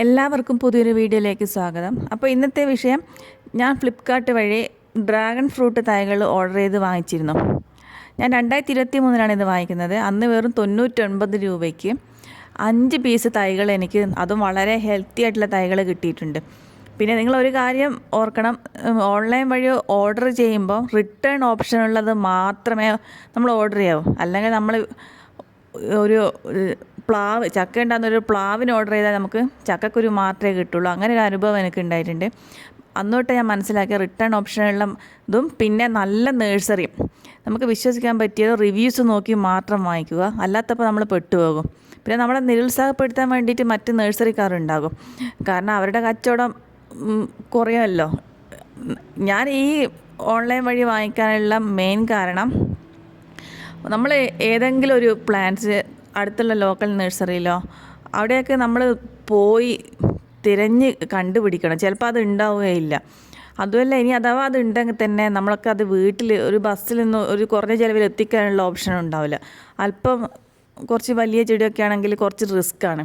എല്ലാവർക്കും പുതിയൊരു വീഡിയോയിലേക്ക് സ്വാഗതം. അപ്പോൾ ഇന്നത്തെ വിഷയം ഞാൻ ഫ്ലിപ്കാർട്ട് വഴി ഡ്രാഗൺ ഫ്രൂട്ട് തൈകൾ ഓർഡർ ചെയ്ത് വാങ്ങിച്ചിരുന്നു. ഞാൻ രണ്ടായിരത്തി ഇരുപത്തി മൂന്നിലാണ് ഇത് വാങ്ങിക്കുന്നത്. അന്ന് വെറും തൊണ്ണൂറ്റൊൻപത് രൂപയ്ക്ക് അഞ്ച് പീസ് തൈകൾ എനിക്ക് അതും വളരെ ഹെൽത്തി ആയിട്ടുള്ള തൈകൾ കിട്ടിയിട്ടുണ്ട്. പിന്നെ നിങ്ങൾ ഒരു കാര്യം ഓർക്കണം ഓൺലൈൻ വഴി ഓർഡർ ചെയ്യുമ്പോൾ റിട്ടേൺ ഓപ്ഷൻ ഉള്ളത് മാത്രമേ നമ്മൾ ഓർഡർ ചെയ്യാവൂ. അല്ലെങ്കിൽ നമ്മൾ ഒരു പ്ലാവ് ചക്ക ഉണ്ടാകുന്ന ഒരു പ്ലാവിന് ഓർഡർ ചെയ്താൽ നമുക്ക് ചക്കക്കുരു മാത്രമേ കിട്ടുള്ളൂ. അങ്ങനെ ഒരു അനുഭവം എനിക്ക് ഉണ്ടായിട്ടുണ്ട്. അന്നോട്ട് ഞാൻ മനസ്സിലാക്കിയ റിട്ടേൺ ഓപ്ഷനുള്ള ഇതും പിന്നെ നല്ല നേഴ്സറിയും നമുക്ക് വിശ്വസിക്കാൻ പറ്റിയത് റിവ്യൂസ് നോക്കി മാത്രം വാങ്ങിക്കുക. അല്ലാത്തപ്പോൾ നമ്മൾ പെട്ടുപോകും. പിന്നെ നമ്മളെ നിരുത്സാഹപ്പെടുത്താൻ വേണ്ടിയിട്ട് മറ്റ് നേഴ്സറിക്കാരുണ്ടാകും കാരണം അവരുടെ കച്ചവടം കുറയുമല്ലോ. ഞാൻ ഈ ഓൺലൈൻ വഴി വാങ്ങിക്കാനുള്ള മെയിൻ കാരണം നമ്മൾ ഏതെങ്കിലും ഒരു പ്ലാന്റ്സ് അടുത്തുള്ള ലോക്കൽ നഴ്സറിയിലോ അവിടെയൊക്കെ നമ്മൾ പോയി തിരഞ്ഞ് കണ്ടുപിടിക്കണം. ചിലപ്പോൾ അത് ഉണ്ടാവുകയില്ല അതുമല്ല ഇനി അഥവാ അത് ഉണ്ടെങ്കിൽ തന്നെ നമ്മളൊക്കെ അത് വീട്ടിൽ ഒരു ബസ്സിൽ നിന്ന് ഒരു കുറഞ്ഞ ചിലവിൽ എത്തിക്കാനുള്ള ഓപ്ഷൻ ഉണ്ടാവില്ല. അല്പം കുറച്ച് വലിയ ചെടിയൊക്കെ ആണെങ്കിൽ കുറച്ച് റിസ്ക് ആണ്.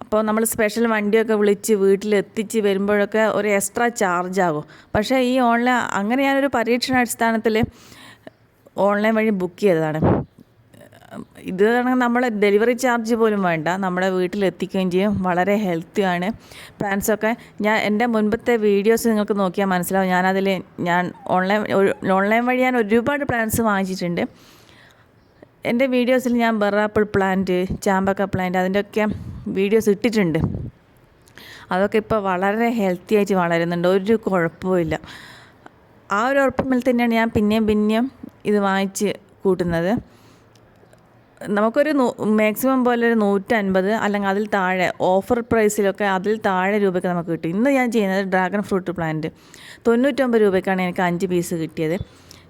അപ്പോൾ നമ്മൾ സ്പെഷ്യൽ വണ്ടിയൊക്കെ വിളിച്ച് വീട്ടിൽ എത്തിച്ച് വരുമ്പോഴൊക്കെ ഒരു എക്സ്ട്രാ ചാർജ് ആകും. പക്ഷേ ഈ ഓൺലൈൻ അങ്ങനെ ഞാനൊരു പരീക്ഷണാടിസ്ഥാനത്തിൽ ഓൺലൈൻ വഴി ബുക്ക് ചെയ്തതാണ്. ഇത് നമ്മൾ ഡെലിവറി ചാർജ് പോലും വേണ്ട. നമ്മുടെ വീട്ടിൽ എത്തിക്കുകയും ചെയ്യും. വളരെ ഹെൽത്തിയാണ് പ്ലാൻസൊക്കെ ഞാൻ എന്റെ മുൻപത്തെ വീഡിയോസ് നിങ്ങൾക്ക് നോക്കിയാൽ മനസ്സിലാവും. ഞാനതിൽ ഞാൻ ഓൺലൈൻ ഓൺലൈൻ വഴി ഞാൻ ഒരുപാട് പ്ലാൻസ് വാങ്ങിച്ചിട്ടുണ്ട്. എന്റെ വീഡിയോസിൽ ഞാൻ ബെറാപ്പിൾ പ്ലാന്റ് ചാമ്പക്ക പ്ലാന്റ് അതിന്റെയൊക്കെ വീഡിയോസ് ഇട്ടിട്ടുണ്ട്. അതൊക്കെ ഇപ്പോൾ വളരെ ഹെൽത്തി ആയിട്ട് വളരുന്നുണ്ട്. ഒരു കുഴപ്പമില്ല ആ ഒരു ഉറപ്പുമ്പിൽ തന്നെയാണ് ഞാൻ പിന്നെയും പിന്നെയും ഇത് വാങ്ങിച്ച് കൂട്ടുന്നത്. നമുക്കൊരു മാക്സിമം പോലെ ഒരു നൂറ്റൻപത് അല്ലെങ്കിൽ അതിൽ താഴെ ഓഫർ പ്രൈസിലൊക്കെ അതിൽ താഴെ രൂപയ്ക്ക് നമുക്ക് കിട്ടും. ഇന്ന് ഞാൻ ചെയ്യുന്നത് ഡ്രാഗൺ ഫ്രൂട്ട് പ്ലാന്റ് തൊണ്ണൂറ്റൊമ്പത് രൂപയ്ക്കാണ് എനിക്ക് അഞ്ച് പീസ് കിട്ടിയത്.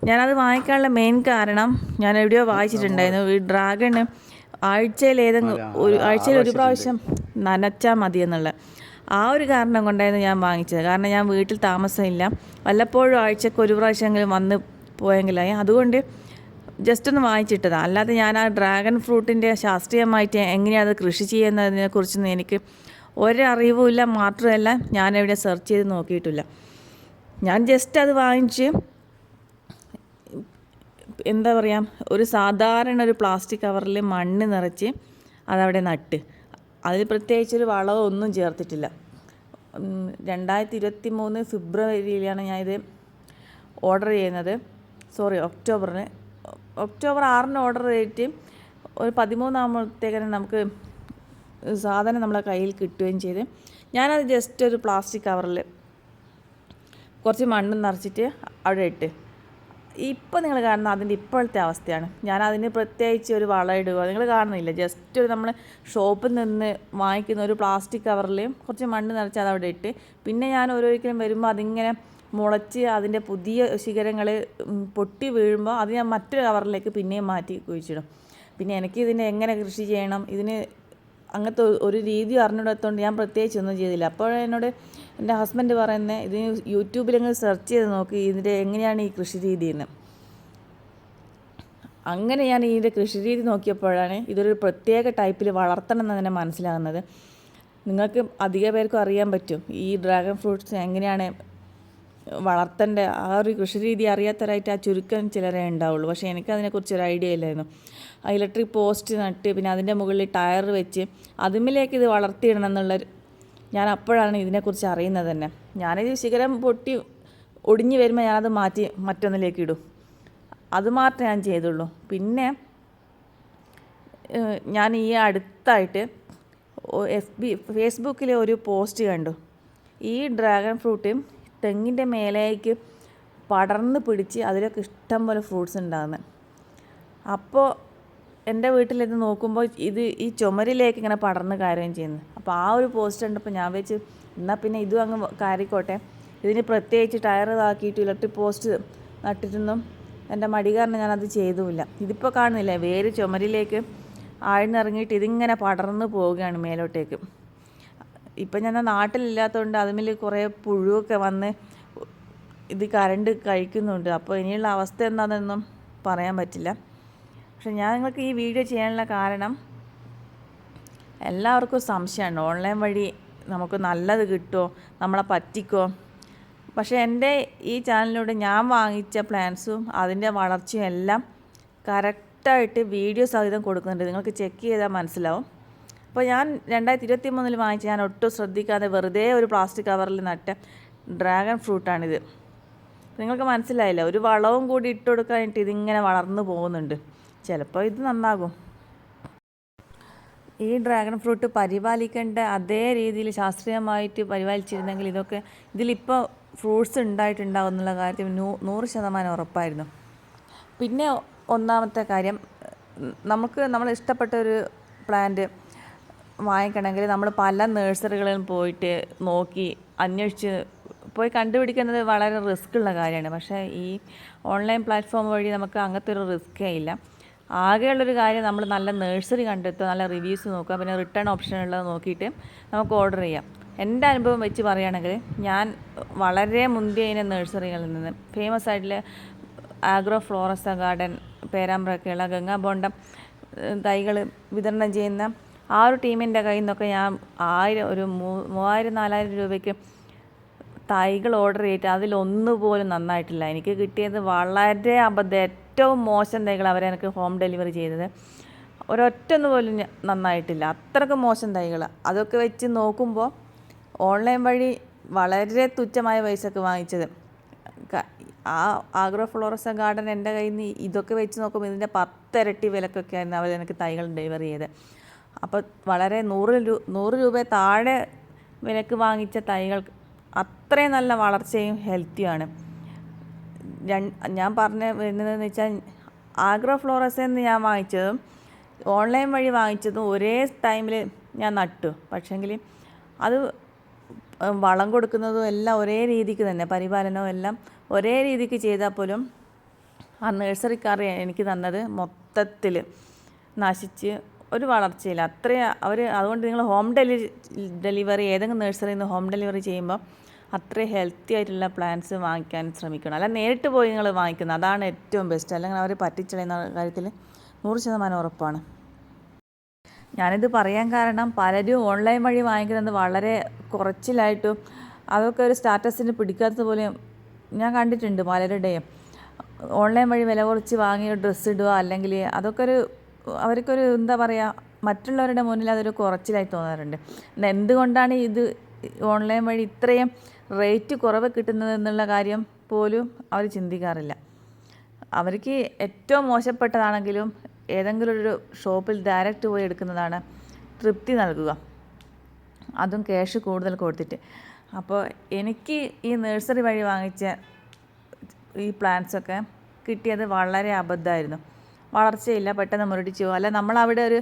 ഞാനത് വാങ്ങിക്കാനുള്ള മെയിൻ കാരണം ഞാൻ എവിടെയോ വായിച്ചിട്ടുണ്ടായിരുന്നു. ഈ ഡ്രാഗണ് ആഴ്ചയിൽ ഏതെങ്കിലും ഒരു ആഴ്ചയിൽ ഒരു പ്രാവശ്യം നനച്ചാൽ മതി എന്നുള്ള ആ ഒരു കാരണം കൊണ്ടായിരുന്നു ഞാൻ വാങ്ങിച്ചത്. കാരണം ഞാൻ വീട്ടിൽ താമസമില്ല. വല്ലപ്പോഴും ആഴ്ചക്ക് ഒരു പ്രാവശ്യമെങ്കിലും വന്ന് പോയെങ്കിലായി. അതുകൊണ്ട് ജസ്റ്റ് ഒന്ന് വായിച്ചിട്ടതാണ് അല്ലാതെ ഞാൻ ആ ഡ്രാഗൺ ഫ്രൂട്ടിന്റെ ശാസ്ത്രീയമായിട്ട് എങ്ങനെയാണ് അത് കൃഷി ചെയ്യുന്നതിനെ കുറിച്ചൊന്നും എനിക്ക് ഒരറിവുമില്ല മാത്രമല്ല ഞാൻ എവിടെ സെർച്ച് ചെയ്ത് നോക്കിയിട്ടില്ല. ഞാൻ ജസ്റ്റ് അത് വാങ്ങിച്ച് എന്താ പറയുക ഒരു സാധാരണ ഒരു പ്ലാസ്റ്റിക് കവറിൽ മണ്ണ് നിറച്ച് അതവിടെ നട്ട്. അതിൽ പ്രത്യേകിച്ച് ഒരു വളമോ ഒന്നും ചേർത്തിട്ടില്ല. രണ്ടായിരത്തി ഇരുപത്തി മൂന്ന് ഫെബ്രുവരിയിലാണ് ഞാനിത് ഓർഡർ ചെയ്യുന്നത്. സോറി ഒക്ടോബറിന്. ഒക്ടോബർ ആറിന് ഓർഡർ ചെയ്തിട്ട് ഒരു പതിമൂന്നാകുമ്പോഴത്തേക്കിന് നമുക്ക് സാധനം നമ്മളെ കയ്യിൽ കിട്ടുകയും ചെയ്ത്. ഞാനത് ജസ്റ്റ് ഒരു പ്ലാസ്റ്റിക് കവറിൽ കുറച്ച് മണ്ണ് നിറച്ചിട്ട് അവിടെ ഇട്ട്. ഇപ്പം നിങ്ങൾ കാണുന്ന അതിന്റെ ഇപ്പോഴത്തെ അവസ്ഥയാണ്. ഞാൻ പ്രത്യേകിച്ച് ഒരു വളം ഇടുക നിങ്ങൾ കാണുന്നില്ല. ജസ്റ്റ് ഒരു നമ്മൾ ഷോപ്പിൽ നിന്ന് വാങ്ങിക്കുന്ന ഒരു പ്ലാസ്റ്റിക് കവറിൽ കുറച്ച് മണ്ണ് നിറച്ച് അത് അവിടെ ഇട്ട്. പിന്നെ ഞാൻ ഓരോരിക്കലും വരുമ്പോൾ അതിങ്ങനെ മുളച്ച് അതിന്റെ പുതിയ ശിഖരങ്ങൾ പൊട്ടി വീഴുമ്പോൾ അത് ഞാൻ മറ്റൊരു കവറിലേക്ക് പിന്നെയും മാറ്റി കുഴിച്ചിടും. പിന്നെ എനിക്ക് ഇതിനെ എങ്ങനെ കൃഷി ചെയ്യണം ഇതിന് അങ്ങനത്തെ ഒരു- രീതി അറിഞ്ഞിടത്തോണ്ട് ഞാൻ പ്രത്യേകിച്ച് ഒന്നും ചെയ്തില്ല. അപ്പോൾ എന്നോട് എന്റെ ഹസ്ബൻഡ് പറയുന്നത് ഇത് യൂട്യൂബിലങ്ങ് സെർച്ച് ചെയ്ത് നോക്കി ഇതിന്റെ എങ്ങനെയാണ് ഈ കൃഷി രീതി എന്ന്. അങ്ങനെ ഞാൻ ഇതിന്റെ കൃഷി രീതി നോക്കിയപ്പോഴാണ് ഇതൊരു പ്രത്യേക ടൈപ്പിൽ വളർത്തണം എന്ന് തന്നെ മനസ്സിലാകുന്നത്. നിങ്ങൾക്ക് അധിക പേർക്കും അറിയാൻ പറ്റും ഈ ഡ്രാഗൺ ഫ്രൂട്ട്സ് എങ്ങനെയാണ് വളർത്തേണ്ട ആ ഒരു കൃഷി രീതി അറിയാത്തവരായിട്ട് ആ ചുരുക്കം ചിലരേ ഉണ്ടാവുള്ളൂ. പക്ഷേ എനിക്ക് അതിനെക്കുറിച്ച് ഒരു ഐഡിയ ഇല്ലായിരുന്നു. ആ ഇലക്ട്രിക് പോസ്റ്റ് നട്ട് പിന്നെ അതിന്റെ മുകളിൽ ടയർ വെച്ച് അതുമിലേക്ക് ഇത് വളർത്തിയിടണം എന്നുള്ളൊരു ഞാൻ അപ്പോഴാണ് ഇതിനെക്കുറിച്ച് അറിയുന്നത് തന്നെ. ഞാനിത് ശിഖരം പൊട്ടി ഒടിഞ്ഞു വരുമ്പോൾ ഞാനത് മാറ്റി മറ്റൊന്നിലേക്ക് ഇടും. അത് മാത്രമേ ഞാൻ ചെയ്തുള്ളൂ. പിന്നെ ഞാൻ ഈ അടുത്തായിട്ട് എഫ് ബി ഫേസ്ബുക്കിലെ ഒരു പോസ്റ്റ് കണ്ടു. ഈ ഡ്രാഗൺ ഫ്രൂട്ട് തെങ്ങിന്റെ മേലേക്ക് പടർന്ന് പിടിച്ച് അതിലൊക്കെ ഇഷ്ടം പോലെ ഫ്രൂട്ട്സ് ഉണ്ടാകുന്നത് അപ്പോൾ എന്റെ വീട്ടിലിത് നോക്കുമ്പോൾ ഇത് ഈ ചുമരിലേക്ക് ഇങ്ങനെ പടർന്ന് കാര്യം ചെയ്യുന്നു. അപ്പോൾ ആ ഒരു പോസ്റ്റ് കണ്ടപ്പോൾ ഞാൻ വെച്ച് എന്നാൽ പിന്നെ ഇതും അങ്ങ് കയറിക്കോട്ടെ ഇതിന് പ്രത്യേകിച്ച് ടയർ ഇതാക്കിയിട്ട് ഇലക്ട്രിക് പോസ്റ്റ് നട്ടിട്ടൊന്നും എന്റെ മടി കാരണം ഞാനത് ചെയ്തുമില്ല. ഇതിപ്പോൾ കാണുന്നില്ല വേര് ചുമരിലേക്ക് ആഴ്ന്നിറങ്ങിയിട്ട് ഇതിങ്ങനെ പടർന്ന് പോവുകയാണ് മേലോട്ടേക്ക്. ഇപ്പം ഞാൻ നാട്ടിലില്ലാത്തതുകൊണ്ട് അതുമിൽ കുറേ പുഴുവൊക്കെ വന്ന് ഇത് കരണ്ട് കഴിക്കുന്നുണ്ട്. അപ്പോൾ ഇനിയുള്ള അവസ്ഥ എന്താണെന്നൊന്നും പറയാൻ പറ്റില്ല. പക്ഷെ ഞാൻ നിങ്ങൾക്ക് ഈ വീഡിയോ ചെയ്യാനുള്ള കാരണം എല്ലാവർക്കും സംശയമാണ്. ഓൺലൈൻ വഴി നമുക്ക് നല്ലത് കിട്ടുമോ? നമ്മളെ പറ്റിക്കോ? പക്ഷേ എന്റെ ഈ ചാനലിലൂടെ ഞാൻ വാങ്ങിച്ച പ്ലാൻസും അതിന്റെ വളർച്ചയും എല്ലാം കറക്റ്റായിട്ട് വീഡിയോ സഹിതം കൊടുക്കുന്നുണ്ട്. നിങ്ങൾക്ക് ചെക്ക് ചെയ്താൽ മനസ്സിലാവും. അപ്പോൾ ഞാൻ രണ്ടായിരത്തി ഇരുപത്തി മൂന്നിൽ വാങ്ങിച്ച ഞാൻ ഒട്ടും ശ്രദ്ധിക്കാതെ വെറുതെ ഒരു പ്ലാസ്റ്റിക് കവറിൽ നട്ട ഡ്രാഗൺ ഫ്രൂട്ടാണിത് നിങ്ങൾക്ക് മനസ്സിലായില്ല? ഒരു വളവും കൂടി ഇട്ട് കൊടുക്കാനായിട്ട് ഇതിങ്ങനെ വളർന്നു പോകുന്നുണ്ട്. ചിലപ്പോൾ ഇത് നന്നാകും. ഈ ഡ്രാഗൺ ഫ്രൂട്ട് പരിപാലിക്കേണ്ട അതേ രീതിയിൽ ശാസ്ത്രീയമായിട്ട് പരിപാലിച്ചിരുന്നെങ്കിൽ ഇതൊക്കെ ഇതിലിപ്പോൾ ഫ്രൂട്ട്സ് ഉണ്ടായിട്ടുണ്ടാവും എന്നുള്ള കാര്യത്തിൽ നൂ നൂറ് ശതമാനം ഉറപ്പായിരുന്നു. പിന്നെ ഒന്നാമത്തെ കാര്യം നമുക്ക് നമ്മൾ ഇഷ്ടപ്പെട്ട ഒരു പ്ലാന്റ് വാങ്ങിക്കണമെങ്കിൽ നമ്മൾ പല നഴ്സറികളിലും പോയിട്ട് നോക്കി അന്വേഷിച്ച് പോയി കണ്ടുപിടിക്കുന്നത് വളരെ റിസ്ക് ഉള്ള കാര്യമാണ്. പക്ഷേ ഈ ഓൺലൈൻ പ്ലാറ്റ്ഫോം വഴി നമുക്ക് അങ്ങനത്തെ ഒരു റിസ്ക്കേ ഇല്ല. ആകെയുള്ളൊരു കാര്യം നമ്മൾ നല്ല നഴ്സറി കണ്ടെത്തുക നല്ല റിവ്യൂസ് നോക്കുക പിന്നെ റിട്ടേൺ ഓപ്ഷൻ ഉള്ളത് നോക്കിയിട്ട് നമുക്ക് ഓർഡർ ചെയ്യാം. എന്റെ അനുഭവം വെച്ച് പറയുകയാണെങ്കിൽ ഞാൻ വളരെ മുന്തിയ നഴ്സറികളിൽ നിന്ന് ഫേമസ് ആയിട്ടുള്ള ആഗ്രോ ഫ്ലോറസ ഗാർഡൻ പേരാമ്പ്രക്കുള്ള ഗംഗാബോണ്ടം തൈകൾ വിതരണം ചെയ്യുന്ന ആ ഒരു ടീമിന്റെ കയ്യിൽ നിന്നൊക്കെ ഞാൻ ആയിരം ഒരു മൂവായിരം നാലായിരം രൂപയ്ക്ക് തൈകൾ ഓർഡർ ചെയ്തിട്ട് അതിലൊന്നു പോലും നന്നായിട്ടില്ല. എനിക്ക് കിട്ടിയത് വളരെ അബദ്ധം ഏറ്റവും മോശം തൈകൾ അവരെനിക്ക് ഹോം ഡെലിവറി ചെയ്തത്. ഒരൊറ്റൊന്ന് പോലും നന്നായിട്ടില്ല. അത്രയ്ക്ക് മോശം തൈകൾ. അതൊക്കെ വെച്ച് നോക്കുമ്പോൾ ഓൺലൈൻ വഴി വളരെ തുച്ഛമായ പൈസക്ക് വാങ്ങിച്ചത്. ആ ആഗ്രോ ഫ്ലോറസ ഗാർഡൻ എന്റെ കയ്യിൽ നിന്ന് ഇതൊക്കെ വെച്ച് നോക്കുമ്പോൾ ഇതിന്റെ പത്തിരട്ടി വിലക്കൊക്കെയായിരുന്നു അവർ എനിക്ക് തൈകൾ ഡെലിവറി ചെയ്തത്. അപ്പോൾ വളരെ നൂറ് രൂപ നൂറ് രൂപ താഴെ വിലക്ക് വാങ്ങിച്ച തൈകൾ അത്രയും നല്ല വളർച്ചയും ഹെൽത്തിയുമാണ് ഞാൻ പറഞ്ഞ വരുന്നതെന്ന് വെച്ചാൽ ആഗ്രോ ഫ്ലോറസ് എന്ന് ഞാൻ വാങ്ങിച്ചതും ഓൺലൈൻ വഴി വാങ്ങിച്ചതും ഒരേ ടൈമിൽ ഞാൻ നട്ടു. പക്ഷേങ്കിൽ അത് വളം കൊടുക്കുന്നതും എല്ലാം ഒരേ രീതിക്ക് തന്നെ പരിപാലനവും എല്ലാം ഒരേ രീതിക്ക് ചെയ്താൽ പോലും ആ നഴ്സറിക്കാർ എനിക്ക് തന്നത് മൊത്തത്തിൽ നശിച്ച് ഒരു വളർച്ചയില്ല. അത്രയും അവർ അതുകൊണ്ട് നിങ്ങൾ ഹോം ഡെലി ഡെലിവറി ഏതെങ്കിലും നഴ്സറിയിൽ നിന്ന് ഹോം ഡെലിവറി ചെയ്യുമ്പോൾ അത്രയും ഹെൽത്തി ആയിട്ടുള്ള പ്ലാന്റ്സ് വാങ്ങിക്കാൻ ശ്രമിക്കണം. അല്ല നേരിട്ട് പോയി നിങ്ങൾ വാങ്ങിക്കുന്നത് അതാണ് ഏറ്റവും ബെസ്റ്റ് അല്ലെങ്കിൽ അവർ പറ്റിച്ചളയുന്ന കാര്യത്തിൽ നൂറ് ശതമാനം ഉറപ്പാണ്. ഞാനിത് പറയാൻ കാരണം പലരും ഓൺലൈൻ വഴി വാങ്ങിക്കുന്നത് വളരെ കുറച്ചിലായിട്ടും അതൊക്കെ ഒരു സ്റ്റാറ്റസിന് പിടിക്കാത്തത് പോലെ ഞാൻ കണ്ടിട്ടുണ്ട് പലരുടെയും. ഓൺലൈൻ വഴി വില കുറച്ച് വാങ്ങിയ ഡ്രസ്സ് ഇടുക അല്ലെങ്കിൽ അതൊക്കെ ഒരു അവർക്കൊരു എന്താ പറയുക മറ്റുള്ളവരുടെ മുന്നിൽ അതൊരു കുറച്ചിലായി തോന്നാറുണ്ട്. എന്തുകൊണ്ടാണ് ഇത് ഓൺലൈൻ വഴി ഇത്രയും റേറ്റ് കുറവ് കിട്ടുന്നത് എന്നുള്ള കാര്യം പോലും അവർ ചിന്തിക്കാറില്ല. അവർക്ക് ഏറ്റവും മോശപ്പെട്ടതാണെങ്കിലും ഏതെങ്കിലും ഒരു ഷോപ്പിൽ ഡയറക്റ്റ് പോയി എടുക്കുന്നതാണ് തൃപ്തി നൽകുക. അതും ക്യാഷ് കൂടുതൽ കൊടുത്തിട്ട്. അപ്പോൾ എനിക്ക് ഈ നഴ്സറി വഴി വാങ്ങിച്ച ഈ പ്ലാന്റ്സൊക്കെ കിട്ടിയത് വളരെ അബദ്ധമായിരുന്നു. വളർച്ചയില്ല പെട്ടെന്ന് മുരടിച്ചു അല്ല നമ്മളവിടെ ഒരു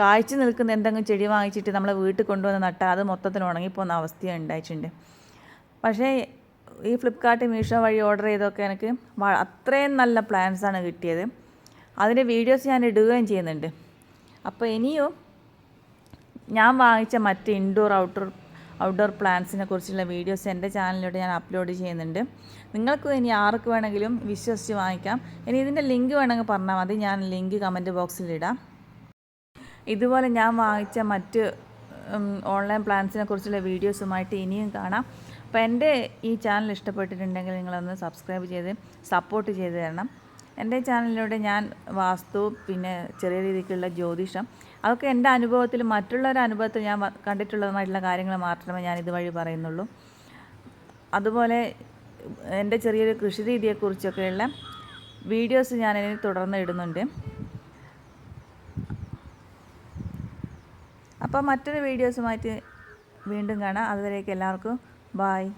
കാഴ്ച നിൽക്കുന്ന എന്തെങ്കിലും ചെടി വാങ്ങിച്ചിട്ട് നമ്മളെ വീട്ടിൽ കൊണ്ടുവന്ന് നട്ടാൽ അത് മൊത്തത്തിൽ ഉണങ്ങിപ്പോകുന്ന അവസ്ഥ ഉണ്ടായിട്ടുണ്ട്. പക്ഷേ ഈ ഫ്ലിപ്കാർട്ട് മീഷോ വഴി ഓർഡർ ചെയ്തൊക്കെ എനിക്ക് അത്രയും നല്ല പ്ലാൻസാണ് കിട്ടിയത്. അതിന്റെ വീഡിയോസ് ഞാൻ ഇടുകയും ചെയ്യുന്നുണ്ട്. അപ്പോൾ ഇനിയും ഞാൻ വാങ്ങിച്ച മറ്റ് ഇൻഡോർ ഔട്ട്ഡോർ ഔട്ട്ഡോർ പ്ലാന്റ്സിനെ കുറിച്ചുള്ള വീഡിയോസ് എന്റെ ചാനലിലൂടെ ഞാൻ അപ്ലോഡ് ചെയ്യുന്നുണ്ട്. നിങ്ങൾക്ക് ഇനി ആർക്ക് വേണമെങ്കിലും വിശ്വസിച്ച് വാങ്ങിക്കാം. ഇനി ഇതിന്റെ ലിങ്ക് വേണമെങ്കിൽ പറഞ്ഞാൽ മതി. ഞാൻ ലിങ്ക് കമന്റ് ബോക്സിലിടാം ഇതുപോലെ ഞാൻ വാങ്ങിച്ച മറ്റ് ഓൺലൈൻ പ്ലാൻസിനെ കുറിച്ചുള്ള വീഡിയോസുമായിട്ട് ഇനിയും കാണാം. അപ്പോൾ എന്റെ ഈ ചാനൽ ഇഷ്ടപ്പെട്ടിട്ടുണ്ടെങ്കിൽ നിങ്ങളൊന്ന് സബ്സ്ക്രൈബ് ചെയ്ത് സപ്പോർട്ട് ചെയ്ത് തരണം. എന്റെ ചാനലിലൂടെ ഞാൻ വാസ്തു പിന്നെ ചെറിയ രീതിക്കുള്ള ജ്യോതിഷം അതൊക്കെ എന്റെ അനുഭവത്തിൽ മറ്റുള്ളവരുടെ അനുഭവത്തിൽ ഞാൻ കണ്ടിട്ടുള്ളതുമായിട്ടുള്ള കാര്യങ്ങൾ മാത്രമേ ഞാൻ ഇതുവഴി പറയുന്നുള്ളൂ. അതുപോലെ എന്റെ ചെറിയൊരു കൃഷി രീതിയെക്കുറിച്ചൊക്കെയുള്ള വീഡിയോസ് ഞാൻ ഇതിന് തുടർന്ന് ഇടുന്നുണ്ട്. അപ്പോൾ മറ്റൊരു വീഡിയോസുമായിട്ട് വീണ്ടും കാണാം. അതുവരേക്ക് എല്ലാവർക്കും ബായ്.